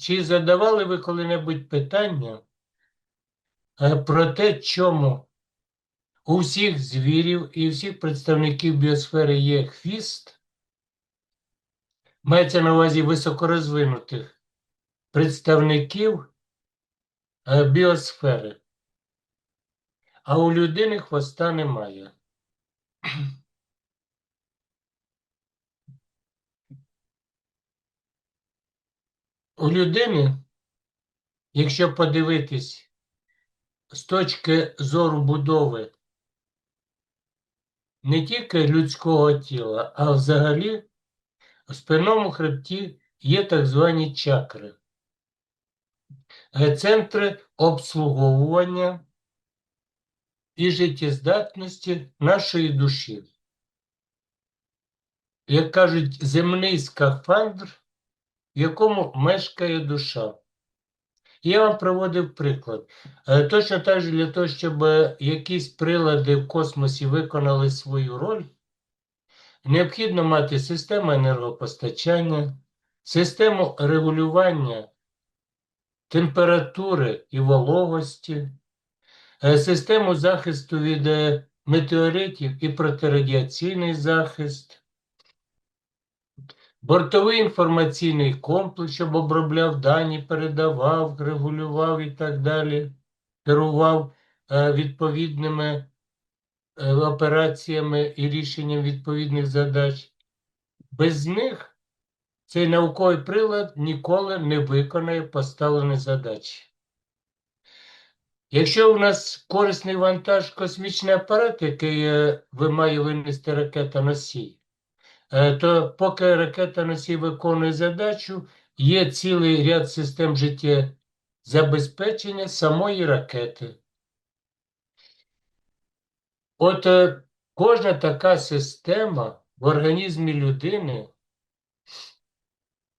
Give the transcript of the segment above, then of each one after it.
чи задавали ви коли-небудь питання е, про те, чому у всіх звірів і всіх представників біосфери є хвіст? Мається на увазі високорозвинутих представників е, біосфери. А у людини хвоста немає. У людини, якщо подивитись з точки зору будови не тільки людського тіла, а взагалі в спинному хребті є так звані чакри. Е, Центри обслуговування і життєздатності нашої душі. Як кажуть, земний скафандр, в якому мешкає душа. Я вам приводив приклад. Е, Точно так же для того, щоб е, якісь прилади в космосі виконали свою роль, необхідно мати систему енергопостачання, систему регулювання температури і вологості, е, систему захисту від метеоритів і протирадіаційний захист, бортовий інформаційний комплекс, щоб обробляв дані, передавав, регулював і так далі, керував е, відповідними е, операціями і рішенням відповідних задач. Без них цей науковий прилад ніколи не виконає поставлені задачі. Якщо у нас корисний вантаж космічний апарат, який е, вимає винести ракета носій, то поки ракета носій виконує задачу, є цілий ряд систем життєзабезпечення самої ракети. От е, кожна така система в організмі людини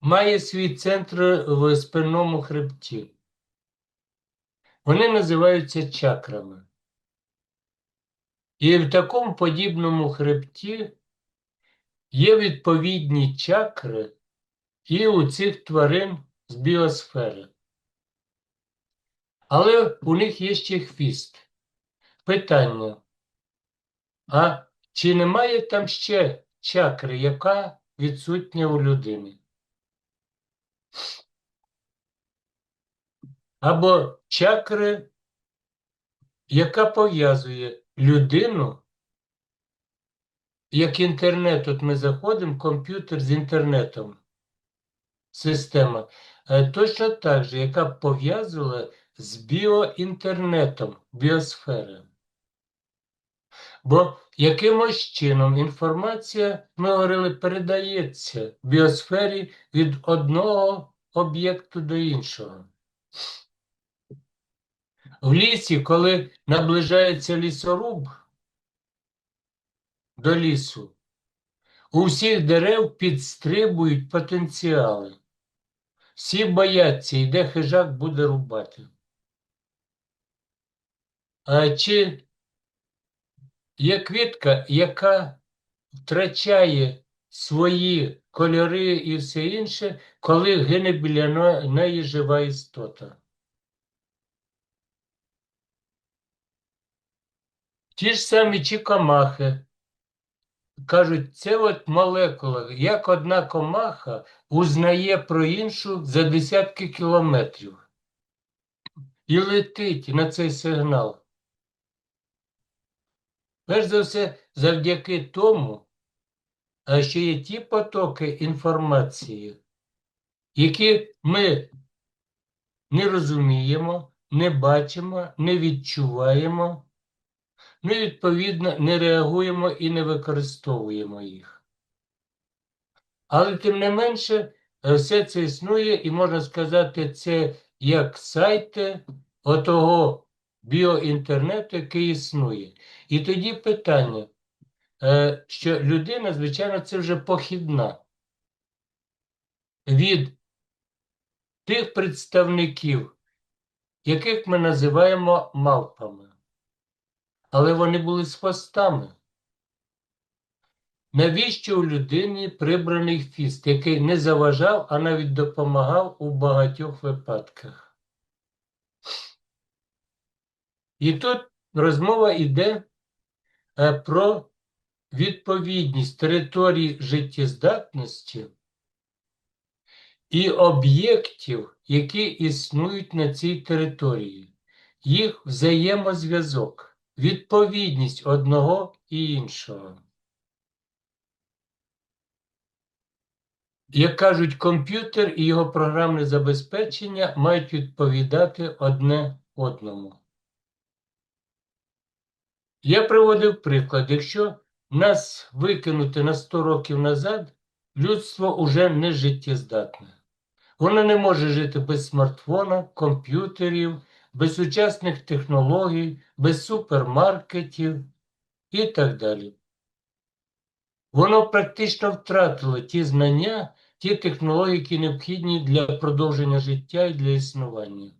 має свій центр в спинному хребті. Вони називаються чакрами. І в такому подібному хребті є відповідні чакри і у цих тварин з біосфери. Але у них є ще хвіст. Питання. А чи немає там ще чакри, яка відсутня у людини? Або чакри, яка пов'язує людину, як інтернет, от ми заходимо, комп'ютер з інтернетом, система, е, точно так же, яка пов'язувала з біоінтернетом, біосфери. Бо якимось чином інформація, ми говорили, передається в біосфері від одного об'єкту до іншого. В лісі, коли наближається лісоруб до лісу, у всіх дерев підстрибують потенціали. Всі бояться, і де хижак буде рубати. А чи є квітка, яка втрачає свої кольори і все інше, коли гине біля неї жива істота? Ті ж самі чи комахи. Кажуть, це от молекула, як одна комаха узнає про іншу за десятки кілометрів і летить на цей сигнал. Перш за все, завдяки тому, що є ті потоки інформації, які ми не розуміємо, не бачимо, не відчуваємо ми, відповідно, не реагуємо і не використовуємо їх. Але тим не менше, все це існує, і можна сказати, це як сайти отого біоінтернету, який існує. І тоді питання, е, що людина, звичайно, це вже похідна від тих представників, яких ми називаємо мавпами але вони були з хвостами. навіщо у людині прибраний фіст, який не заважав, а навіть допомагав у багатьох випадках. І тут розмова йде е, про відповідність території життєздатності і об'єктів, які існують на цій території, їх взаємозв'язок, відповідність одного і іншого. Як кажуть, комп'ютер і його програмне забезпечення мають відповідати одне одному. Я приводив приклад, якщо нас викинути на 100 років назад, людство уже не життєздатне. Воно не може жити без смартфона, комп'ютерів, без сучасних технологій, без супермаркетів і так далі. Воно практично втратило ті знання, ті технології, які необхідні для продовження життя і для існування.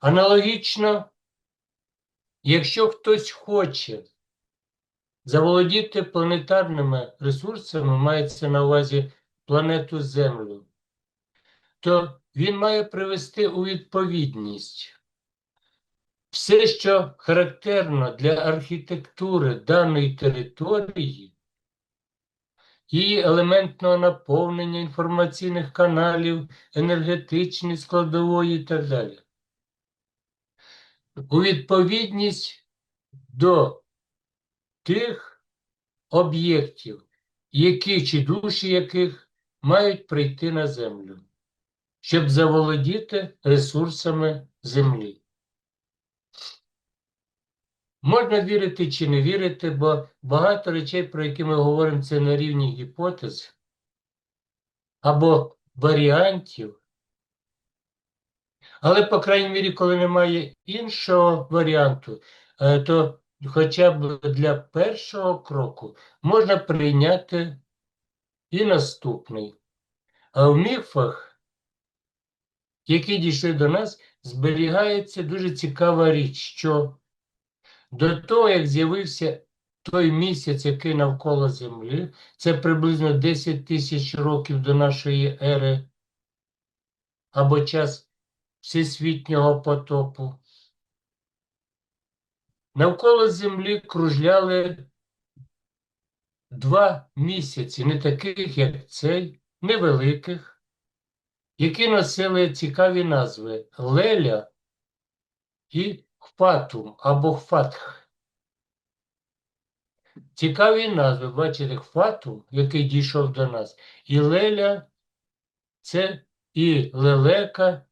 Аналогічно, якщо хтось хоче заволодіти планетарними ресурсами, мається на увазі планету Землю, то він має привести у відповідність все, що характерно для архітектури даної території, її елементного наповнення інформаційних каналів, енергетичної складової і так далі. У відповідність до тих об'єктів, які чи душі яких мають прийти на землю, щоб заволодіти ресурсами землі. Можна вірити чи не вірити, бо багато речей, про які ми говоримо, це на рівні гіпотез або варіантів. Але, по крайній мірі, коли немає іншого варіанту, е, то хоча б для першого кроку можна прийняти і наступний. А в міфах, які дійшли до нас, зберігається дуже цікава річ, що до того, як з'явився той місяць, який навколо Землі, це приблизно 10 тисяч років до нашої ери, або час всесвітнього потопу. Навколо Землі кружляли два місяці, не таких, як цей, невеликих, які носили цікаві назви Леля і Хфатум або Хфатх. Цікаві назви, бачите, Хфатум, який дійшов до нас, і Леля це і лелека,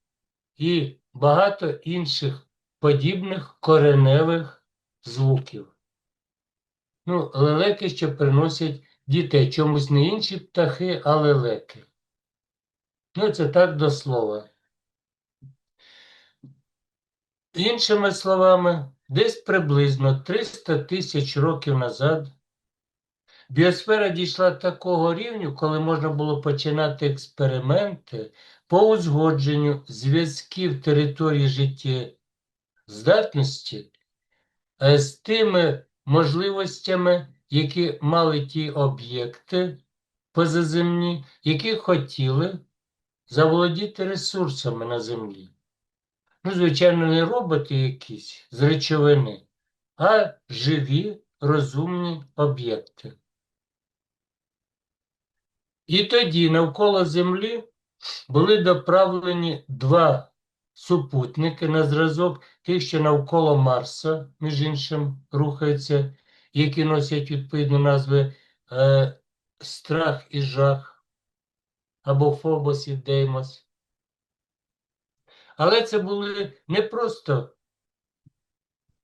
і багато інших подібних кореневих звуків. Ну, лелеки що приносять дітей, чомусь не інші птахи, а лелеки. Ну, це так до слова. Іншими словами, десь приблизно 300 тисяч років назад біосфера дійшла такого рівню, коли можна було починати експерименти по узгодженню зв'язків території життєздатності е, з тими можливостями, які мали ті об'єкти позаземні, які хотіли заволодіти ресурсами на землі. Ну, звичайно, не роботи якісь з речовини, а живі розумні об'єкти. І тоді навколо Землі були доправлені два супутники на зразок тих, що навколо Марса, між іншим, рухаються, які носять відповідні назви е, Страх і жах або Фобос і Деймос. Але це були не просто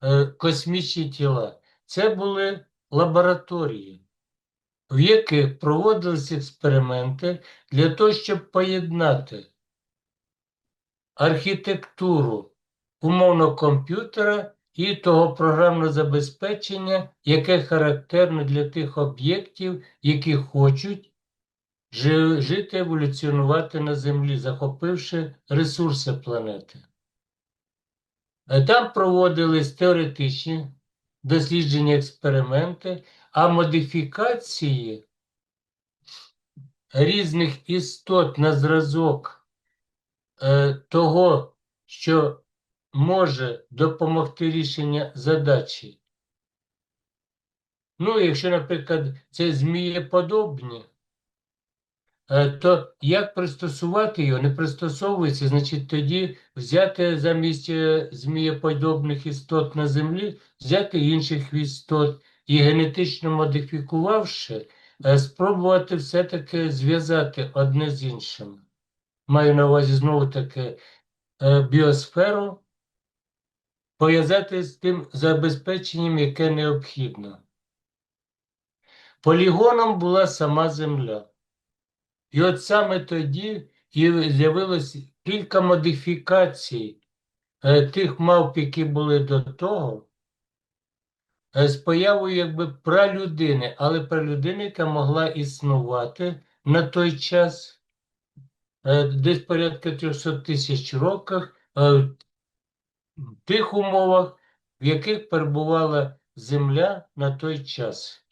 е, космічні тіла, це були лабораторії, в яких проводилися експерименти для того, щоб поєднати архітектуру умовно комп'ютера і того програмного забезпечення, яке характерне для тих об'єктів, які хочуть жити, еволюціонувати на Землі, захопивши ресурси планети. Там проводились теоретичні дослідження, експерименти, А модифікації різних істот на зразок е, того, що може допомогти рішення задачі. Ну, якщо, наприклад, це змієподобні, то як пристосувати його? Не пристосовується, значить, тоді взяти замість е, змієподобних істот на землі, взяти інших істот і генетично модифікувавши, е, спробувати все-таки зв'язати одне з іншим. Маю на увазі знову таки е, біосферу, пов'язати з тим забезпеченням, яке необхідно. Полігоном була сама Земля. І от саме тоді і з'явилось кілька модифікацій е, тих мавп, які були до того, е, з появою якби пралюдини, але пралюдини, яка могла існувати на той час, е, десь порядка 300 тисяч років, в тих умовах, в яких перебувала Земля на той час.